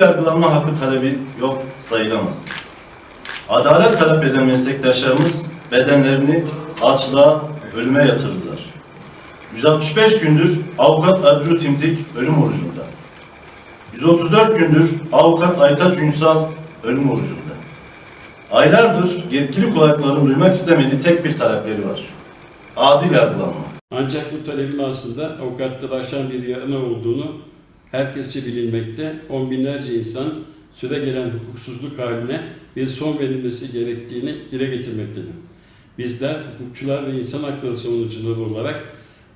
yargılanma hakkı talebi yok sayılamaz. Adalet talep eden meslektaşlarımız bedenlerini açlığa, ölüme yatırdılar. 165 gündür avukat Ebru Timtik ölüm orucunda. 134 gündür avukat Aytaç Ünsal ölüm orucunda. Aylardır yetkili kulakların duymak istemediği tek bir talepleri var. Adil yargılanma. Ancak bu talebin aslında avukatlılaşan bir yanı olduğunu herkesçe bilinmekte. On binlerce insan süre gelen hukuksuzluk haline bir son verilmesi gerektiğini dile getirmektedir. Bizler hukukçular ve insan hakları savunucuları olarak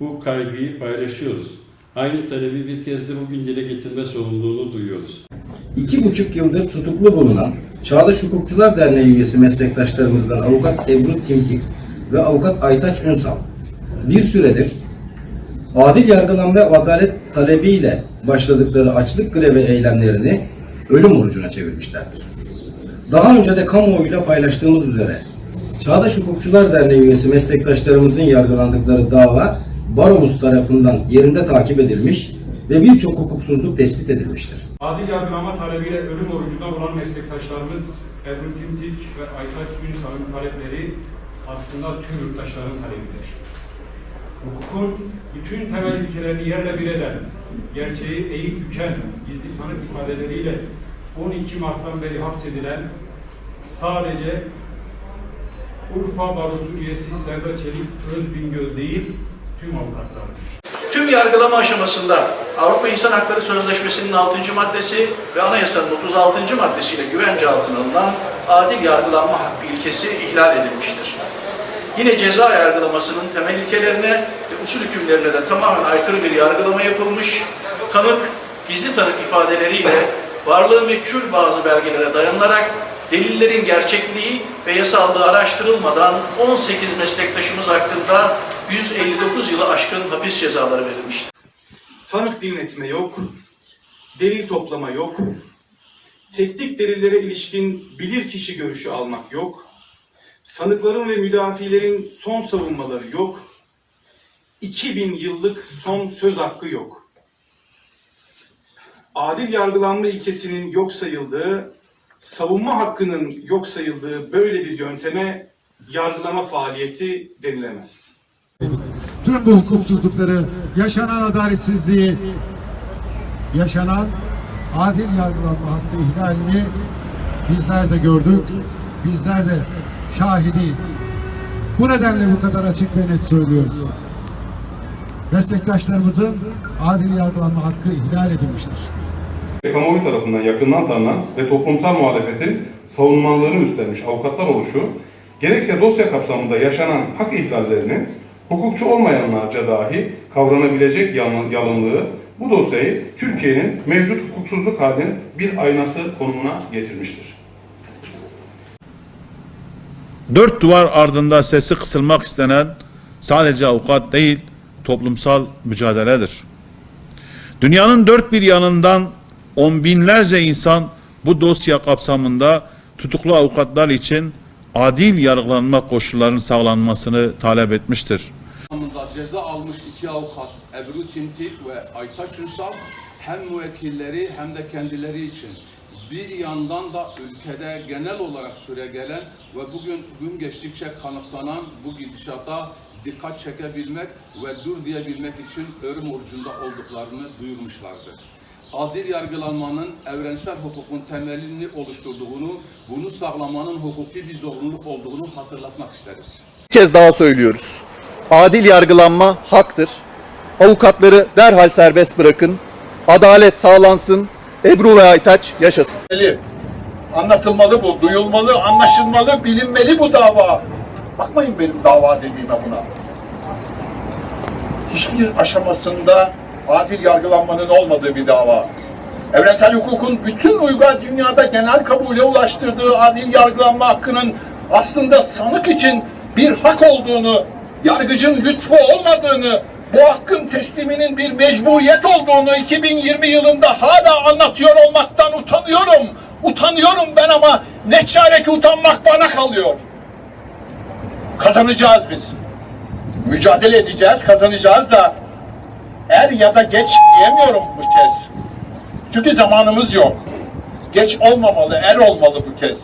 bu kaygıyı paylaşıyoruz. Aynı talebi bir kez de bugün dile getirme sorumluluğunu duyuyoruz. İki buçuk yıldır tutuklu bulunan Çağdaş Hukukçular Derneği üyesi meslektaşlarımızdan avukat Ebru Timtik ve avukat Aytaç Ünsal bir süredir adil yargılanma ve adalet talebiyle başladıkları açlık grevi eylemlerini ölüm orucuna çevirmişlerdir. Daha önce de kamuoyuyla paylaştığımız üzere Çağdaş Hukukçular Derneği üyesi meslektaşlarımızın yargılandıkları dava baromuz tarafından yerinde takip edilmiş ve birçok hukuksuzluk tespit edilmiştir. Adil yargılama talebiyle ölüm orucunda olan meslektaşlarımız Ebru Timtik ve Aytaç Ünsal'ın talepleri aslında tüm yurttaşların talebidir. Hukukun bütün temel ilkelerini yerle bir eden, gerçeği eğip büken gizli tanık ifadeleriyle 12 Mart'tan beri hapsedilen sadece Urfa Barosu üyesi Serdar Çelik Özbingöl değil, tüm avukatlardır. Tüm yargılama aşamasında Avrupa İnsan Hakları Sözleşmesi'nin 6. maddesi ve anayasanın 36. maddesiyle güvence altına alınan adil yargılanma hakkı ilkesi ihlal edilmiştir. Yine ceza yargılamasının temel ilkelerine ve usul hükümlerine de tamamen aykırı bir yargılama yapılmış, tanık gizli tanık ifadeleriyle varlığı meçhul bazı belgelere dayanılarak delillerin gerçekliği ve yasallığı araştırılmadan 18 meslektaşımız hakkında 159 yılı aşkın hapis cezaları verilmiştir. tanık dinletme yok, delil toplama yok, teknik delillere ilişkin bilirkişi görüşü almak yok, sanıkların ve müdafilerin son savunmaları yok, 2000 yıllık son söz hakkı yok. Adil yargılanma ilkesinin yok sayıldığı, savunma hakkının yok sayıldığı böyle bir yönteme yargılama faaliyeti denilemez. tüm bu hukuksuzlukları, yaşanan adaletsizliği, yaşanan adil yargılanma hakkı ihlalini bizler de gördük, bizler de şahidiyiz. Bu nedenle bu kadar açık ve net söylüyoruz. Meslektaşlarımızın adil yargılanma hakkı ihlal edilmiştir. kamuoyu tarafından yakından tanınan ve toplumsal muhalefetin savunmalarını üstlenmiş avukatlar oluşu, gerekse dosya kapsamında yaşanan hak ihlallerini hukukçu olmayanlarca dahi kavranabilecek yalın- yalınlığı bu dosyayı Türkiye'nin mevcut hukuksuzluk halinin bir aynası konumuna getirmiştir. Dört duvar ardında sesi kısılmak istenen sadece avukat değil, toplumsal mücadeledir. Dünyanın dört bir yanından on binlerce insan bu dosya kapsamında tutuklu avukatlar için adil yargılanma koşullarının sağlanmasını talep etmiştir. Ceza almış iki avukat Ebru Timtik ve Aytaç Ünsal hem müvekkilleri hem de kendileri için bir yandan da ülkede genel olarak süregelen ve bugün gün geçtikçe kanıksanan bu gidişata dikkat çekebilmek ve dur diyebilmek için ölüm orucunda olduklarını duyurmuşlardır. Adil yargılanmanın evrensel hukukun temelini oluşturduğunu, bunu sağlamanın hukuki bir zorunluluk olduğunu hatırlatmak isteriz. Bir kez daha söylüyoruz. Adil yargılanma haktır. Avukatları derhal serbest bırakın. Adalet sağlansın. Ebru ve Aytaç yaşasın. Anlatılmalı bu, duyulmalı, anlaşılmalı, bilinmeli bu dava. Bakmayın benim dava dediğime buna. Hiçbir aşamasında adil yargılanmanın olmadığı bir dava. Evrensel hukukun bütün uygar dünyada genel kabule ulaştırdığı adil yargılanma hakkının aslında sanık için bir hak olduğunu, yargıcın lütfu olmadığını, bu hakkın tesliminin bir mecburiyet olduğunu 2020 yılında hala anlatıyor olmaktan utanıyorum. Utanıyorum ben ama ne çare ki utanmak bana kalıyor. Kazanacağız biz. Mücadele edeceğiz, kazanacağız da er ya da geç diyemiyorum bu kez. Çünkü zamanımız yok. Geç olmamalı, er olmalı bu kez.